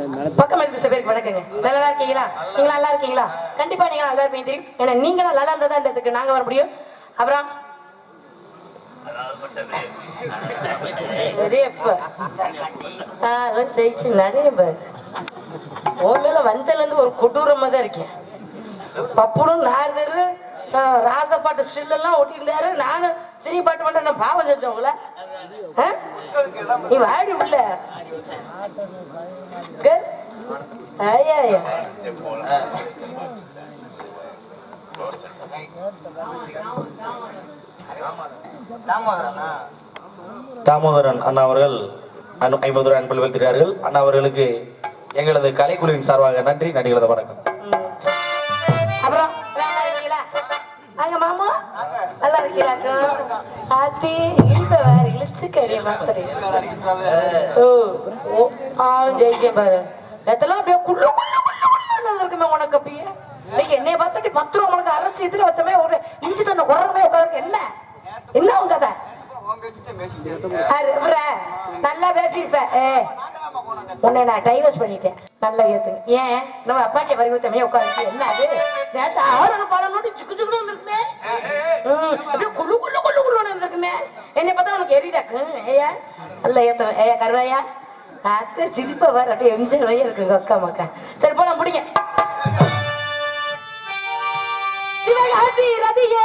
வணக்கங்க. நல்லா இருக்கீங்களா? நீங்க நல்லா இருக்கீங்களா? கண்டிப்பா நீங்க நல்லா இருப்பீங்க. தெரியும். ஏன்னா நீங்க நல்லா இருந்தா தான் இந்த இதுக்கு நாங்க வர முடியும். அப்புறம்? ஜெயிச்சு நிறைய பேர். வந்ததுல இருந்து ஒரு கொடூரமா தான் இருக்கேன் பப்புடும் நாரதரு ராசப்பாட்டு ஸ்டில் ஒட்டியிருந்தாரு நானும் சிறிய பாட்டு மட்டும் நான் பாவம் செஞ்சேன் உங்களை? நீ வாடி உள்ள. தாமோதரன் அண்ணா அவர்கள் ஐம்பது ரூபாய் அன்பில் வைத்திருக்கிறார்கள் அண்ணா அவர்களுக்கு எங்களது கலைக்குழுவின் சார்பாக நன்றி நடிகளது வணக்கம். அங்க மாமா. நல்லா இருக்கீங்களா ஆத்தி இழுப்ப வேற இழுச்சு கறிய மாத்திரை ஓ ஆளும் ஜெயிச்சேன் பாரு. நேத்தெல்லாம் அப்படியே குள்ளு குள்ளு குள்ளு குள்ளுன்னு இருக்குமே உனக்கு அப்படியே இன்னைக்கு என்னைய பார்த்துட்டு பத்து ரூபா உனக்கு அரைச்சி இதுல வச்சமே ஒரு இஞ்சி தண்ணி குறமே உட்காந்து என்ன? என்ன உங்க கதை? நல்லா பேசியிருப்ப. ஏ. உன்னை நான் டைவர்ஸ் பண்ணிட்டேன். நல்லா ஏத்துங்க ஏன்? நம்ம அப்பாட்டிய பறிவுத்தமே உட்காந்து என்ன அது ஆடன பாடணும் சுக்கு சுக்குன்னு வந்திருக்குமே. அப்படியே குள்ளு குள்ளு குள்ளு குள்ளுன்னு இருந்திருக்குமே என்னை பார்த்தா உனக்கு எரியுதாக்கு ஏயா நல்லா ஏத்துவேன் ஏயா கருவாயா? அத்தை சிரிப்பா வர அப்படியே எம்ஜிஆர் வழியா இருக்குங்க அக்கா மக்கா சரி போலாம் முடிங்க சிவகாசி ரதியே!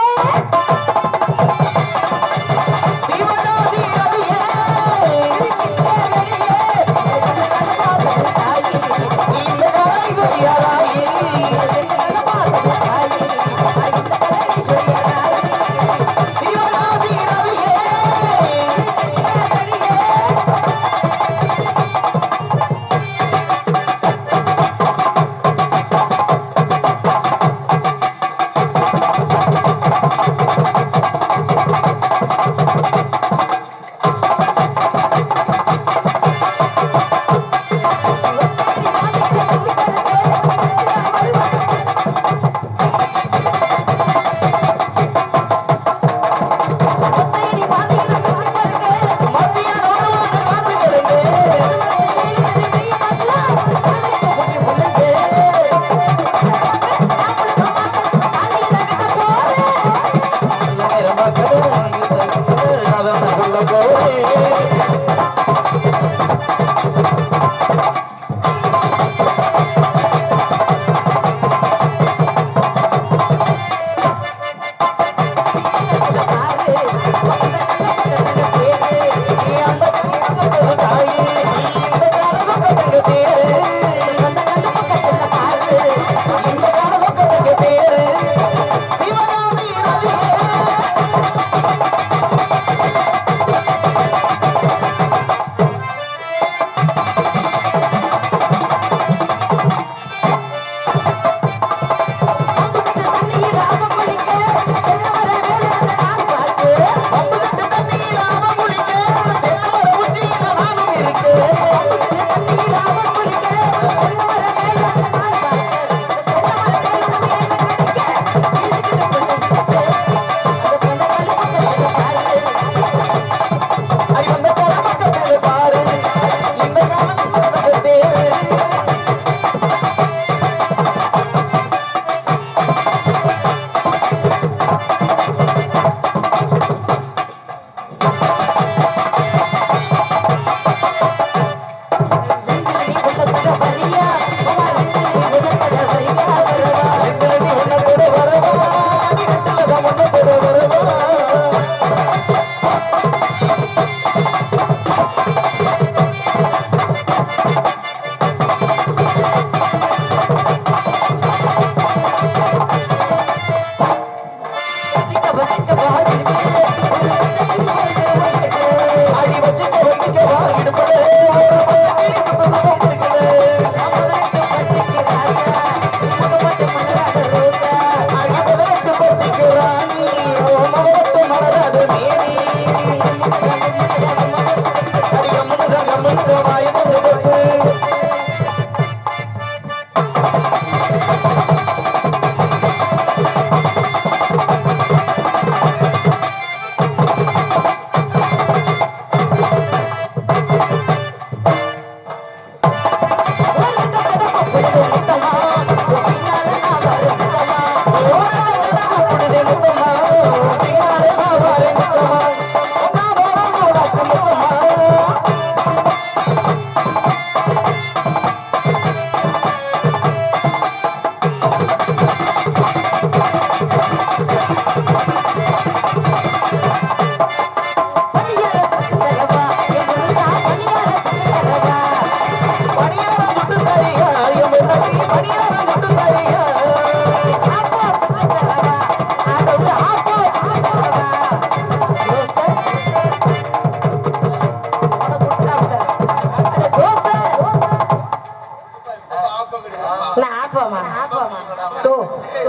நான் ஆப்பாமா ஆப்பாமா ஓ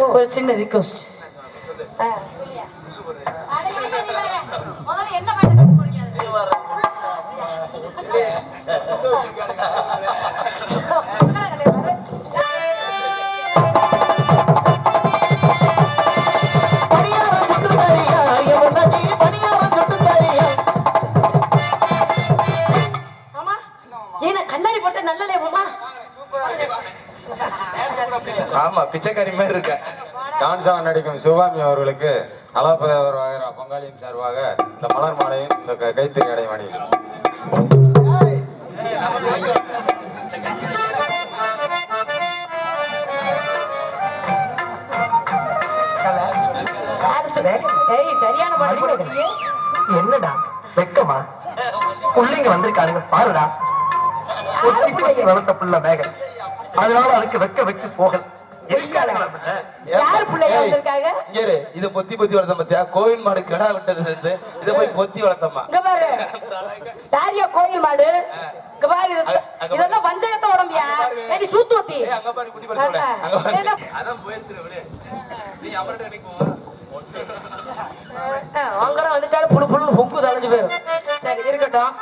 ஒரு சின்ன ரிக்வஸ்ட் கண்ணாடி போட்டு நல்லலே மாமா ஆமா பிச்சைக்காரி மாதிரி இருக்க. டான்ஸாக நடிக்கும் சிவகாமி அவர்களுக்கு நலப்பதவர் பங்காளியின் சார்பாக இந்த மலர் மாலையும் இந்த க- கைத்தறி அடையும் அணியும். என்னடா வெக்கமா? பிள்ளைங்க வந்திருக்காருங்க பாருடா. ஒத்தி போய் வளர்த்த புள்ள மேகன் அதனால அதுக்கு வெக்க வெக்க போகல். இத பொத்தி பொத்தி வளர்த்த பத்தியா? கோவில் மாடு கிடா விட்டது இது. இத போய் பொத்தி வளர்த்தம்மா இங்க பாரு. யாரியா கோயில் மாடு. இதெல்லாம் வஞ்சகத்த உடம்பியா? ஏடி சூத்துவத்தி அங்க பாரு குட்டி படுத்து அங்க பாரு. என்ன? அதான் போயிருச்சு விடு. நீ அவர்கிட்ட நினைக்கும் அங்கரம் வந்துட்டாலும் புழு புழு பொங்கு தலைஞ்சு போயிடும் சரி இருக்கட்டும்.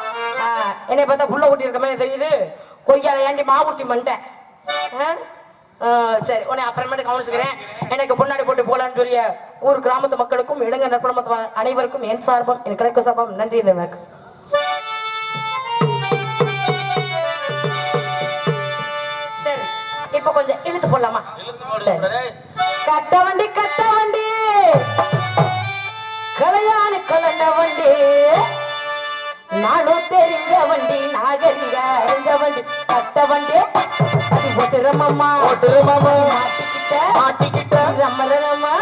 என்னை பார்த்தா புள்ள குட்டி இருக்க மாதிரி தெரியுது. கொய்யால ஏண்டி மாவுட்டி மண்டேன் சரி உன்னை அப்புறமேட்டு கவனிச்சுக்கிறேன். எனக்கு பொன்னாடி போட்டு போலான்னு சொல்லிய ஊர் கிராமத்து மக்களுக்கும் இளைஞர் நற்பணமத்து அனைவருக்கும் என் சார்பம் என் கிழக்கு சார்பம். நன்றி இந்த எனக்கு சரி இப்ப கொஞ்சம் இழுத்து போடலாமா? சரி. கட்ட வண்டி கட்ட கலையாணி கலண்ட வண்டி. நானும் தெரிஞ்ச வண்டி நாகரிக அறிஞ்ச வண்டி கட்ட வண்டி. அடி போட்டு ரம்மம்மா போட்டுரு மாமா மாட்டிக்கிட்ட. மாட்டிக்கிட்ட. ரம்ம ரம்மா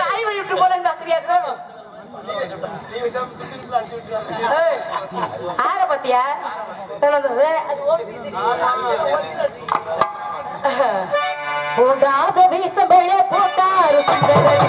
காய் விட்டு போல இந்த அக்கறியாக்கும். ஆற பாத்தியா என்னது? வீசம்பழே போட்டாரு சுந்தரர்.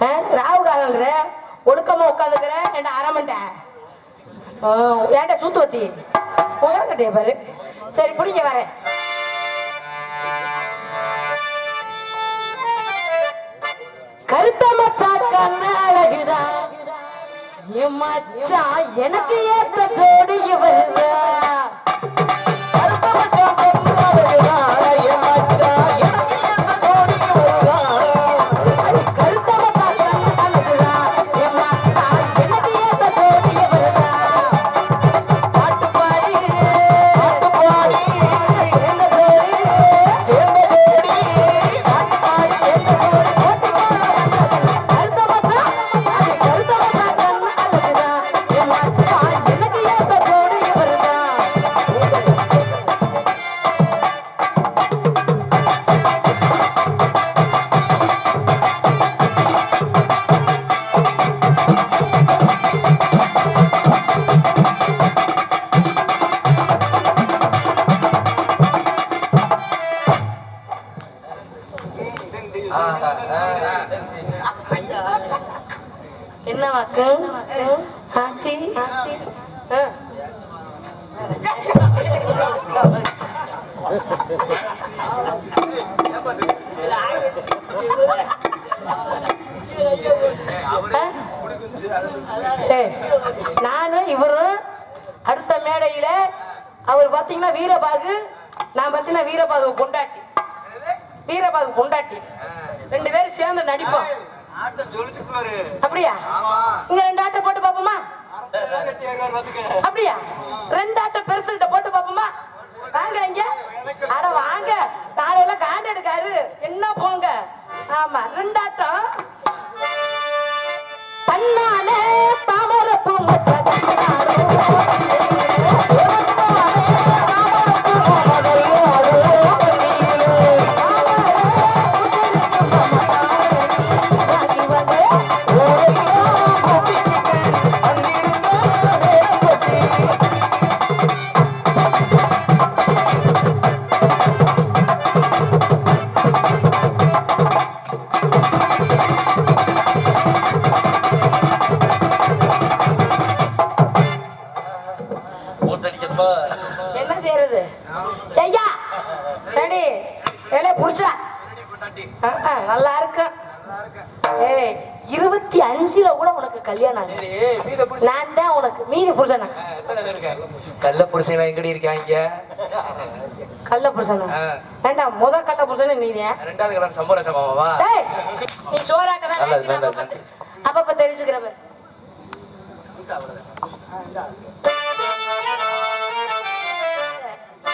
ராவு காலங்கிற ஒழுக்கமா உட்காந்துக்கிற. என்ன அறமண்டேன் ஏன்டா சூத்துவத்தி புகழக்கட்டைய பாரு. சரி பிடிங்க வரேன். கருத்த மச்சா அழகுதான் என் மச்சான் எனக்கு ஏத்த ஜோடி இவர்தான் ஆச்சி நானும் இவரும் அடுத்த மேடையில அவர் பாத்தீங்கன்னா வீரபாகு நான் பாத்தீங்கன்னா வீரபாகு பொண்டாட்டி வீரபாகு பொண்டாட்டி ரெண்டு பேரும் சேர்ந்து நடிப்போம். அப்படியா? இங்க ரெண்டு ஆட்டம் போட்டு பாப்போமா அப்படியா? ரெண்டு ஆட்டம் பெருசுகிட்ட போட்டு பாப்போமா வாங்க இங்க. அட வாங்க. காலையில காண்ட எடுக்காரு. என்ன போங்க? ஆமா ரெண்டு ஆட்டம். தன்னாலே நான் தான் உனக்கு மீதி புருஷனா கள்ள புருஷன் எங்கடி இருக்காங்க கள்ள புருஷனா? வேண்டாம் முத கள்ள புருஷனு நீதான் ரெண்டாவது கடன் சம்பரசமாவா டேய் நீ சோறாக்க தான். அப்பப்ப தெரிஞ்சுக்கிற பாரு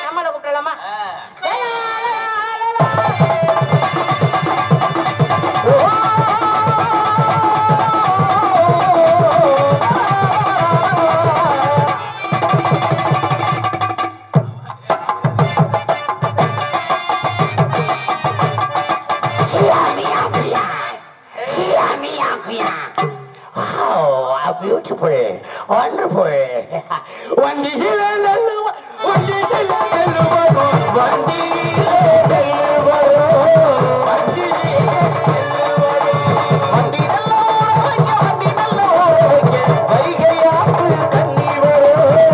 நம்மள கூப்பிடலாமா?